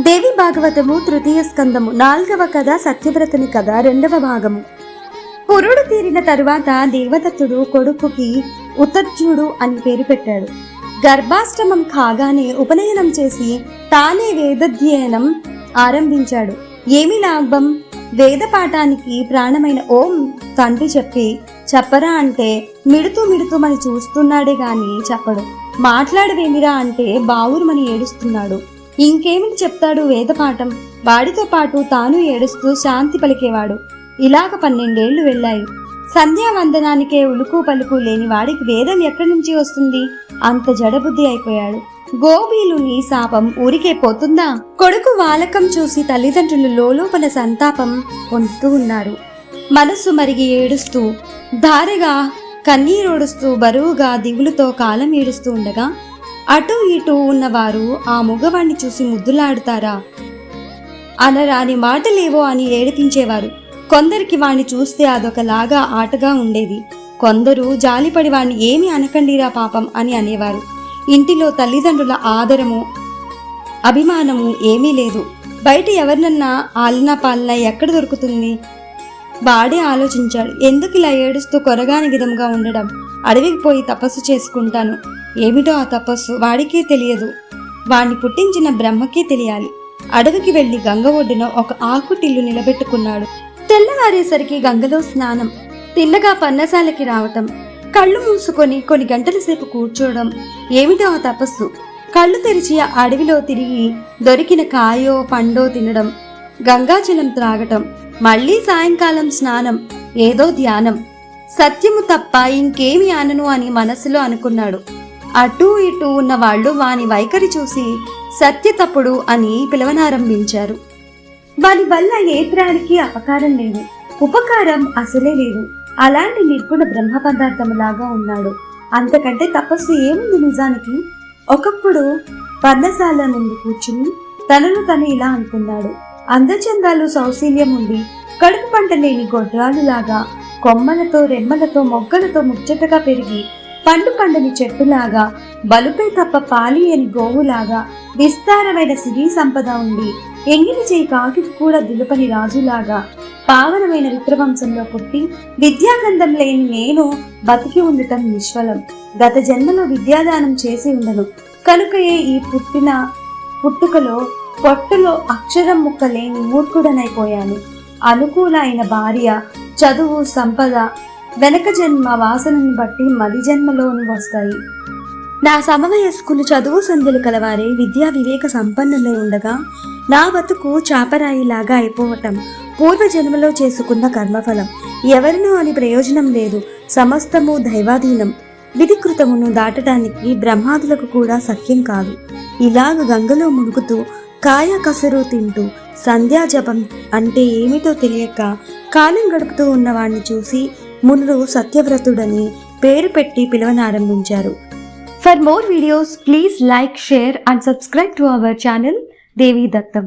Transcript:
దేవి భాగవతము తృతీయ స్కందము నాలుగవ కథ సత్యవ్రతుని కథ రెండవ భాగము. పురుడు తీరిన తరువాత దేవదత్తుడు కొడుకుకి ఉతర్జుడు అని పేరు పెట్టాడు. గర్భాష్టమం కాగానే ఉపనయనం చేసి తానే వేదధ్యయనం ఆరంభించాడు. ఏమి లాభం? వేద పాఠానికి ప్రాణమైన ఓం తండ్రి చెప్పి చెప్పరా అంటే మిడుతూ మిడుతూమని చూస్తున్నాడే గాని చెప్పడు. మాట్లాడవేమిరా అంటే బావురుమని ఏడుస్తున్నాడు. ఇంకేమిటి చెప్తాడు వేదపాఠం. వాడితో పాటు తాను ఏడుస్తూ శాంతి పలికేవాడు. ఇలాగ పన్నెండేళ్ళు వెళ్ళాయి. సంధ్యావందనానికే ఉలుకు పలుకు లేని వాడికి వేదం ఎక్కడి నుంచి వస్తుంది? అంత జడబుద్ధి అయిపోయాడు. గోబీలుని శాపం ఊరికే పోతుందా? కొడుకు వాలకం చూసి తల్లిదండ్రులు లోలోపల సంతాపం పొందుతూ ఉన్నారు. మనస్సు మరిగి ఏడుస్తూ ధారగా కన్నీరోడుస్తూ బరువుగా దిగులుతో కాలం ఏడుస్తూ ఉండగా అటు ఇటు ఉన్నవారు ఆ మగవాణ్ణి చూసి ముద్దులాడుతారా? అనరాని మాటలేవో అని ఏడిపించేవారు. కొందరికి వాణ్ణి చూస్తే అదొకలాగా ఆటగా ఉండేది. కొందరు జాలిపడి వాణ్ణి ఏమి అనకండిరా పాపం అని అనేవారు. ఇంటిలో తల్లిదండ్రుల ఆదరము అభిమానము ఏమీ లేదు. బయట ఎవరినన్నా ఆలన పాలన ఎక్కడ దొరుకుతుంది? వాడే ఆలోచించాడు. ఎందుకు ఇలా ఏడుస్తూ కొరగాని విధంగా ఉండడం? అడవికి పోయి తపస్సు చేసుకుంటాను. ఏమిటో ఆ తపస్సు వాడికే తెలియదు. వాణ్ణి పుట్టించిన బ్రహ్మకే తెలియాలి. అడవికి వెళ్ళి గంగ ఒడ్డున ఒక ఆకుటిల్లు నిలబెట్టుకున్నాడు. తెల్లవారేసరికి గంగలో స్నానం తిన్నగా పన్నశాలకి రావటం కళ్ళు మూసుకొని కొన్ని గంటల సేపు కూర్చోవడం ఏమిటో ఆ తపస్సు. కళ్ళు తెరిచి ఆ అడవిలో తిరిగి దొరికిన కాయో పండో తినడం గంగాజలం త్రాగటం మళ్ళీ సాయంకాలం స్నానం ఏదో ధ్యానం. సత్యము తప్ప ఇంకేమి అనను అని మనసులో అనుకున్నాడు. అటూ ఇటూ ఉన్న వాళ్ళు వాని వైఖరి చూసి సత్య తప్పుడు అని పిలవనారంభించారు. వాని వల్ల ఏ ప్రాణికి అపకారం లేదు ఉపకారం అసలే లేదు. అలాంటి నిర్గుణ బ్రహ్మ పదార్థములాగా ఉన్నాడు. అంతకంటే తపస్సు ఏముంది నిజానికి? ఒకప్పుడు పర్ణశాల ముందు కూర్చుని తనను తను ఇలా అనుకున్నాడు. అందచందాలు సౌశీల్యం ఉండి కడుపు పంట లేని గొడ్రాలులాగా కొమ్మలతో రెమ్మలతో మొగ్గలతో ముచ్చటగా పెరిగి పండు పండని చెట్టులాగా బలుపే తప్ప పాలియని గోవులాగా విస్తారమైన సిరి సంపద ఉండి ఎంగిలి చేయి కాకి కూడా దులుపని రాజులాగా పావనమైన రుద్రవంశంలో పుట్టి విద్యాగంధం లేని నేను బతికి ఉండటం నిష్ఫలం. గత జన్మలో విద్యాదానం చేసి ఉండను. కనుకయే ఈ పుట్టిన పుట్టుకలో పొట్టులో అక్షరం ముక్క లేని మూర్ఖుడనైపోయాను. అనుకూల అయిన భార్య చదువు సంపద వెనక జన్మ వాసనని బట్టి మలి జన్మలోని వస్తాయి. నా సమవయస్కులు చదువు సంధ్యలు కలవారే విద్యా వివేక సంపన్నులై ఉండగా నా బతుకు చాపరాయిలాగా అయిపోవటం పూర్వజన్మలో చేసుకున్న కర్మఫలం. ఎవరినో అని ప్రయోజనం లేదు సమస్తము దైవాధీనం. విధికృతమును దాటడానికి బ్రహ్మాదులకు కూడా సఖ్యం కాదు. ఇలాగ గంగలో మునుగుతూ కాయ కసరు తింటూ సంధ్యాజపం అంటే ఏమిటో తెలియక కాలం గడుపుతూ ఉన్నవాణ్ణి చూసి మునులు సత్యవ్రతుడని పేరు పెట్టి పిలవనారంభించారు. For more videos please like share and subscribe to our channel Devi Dattam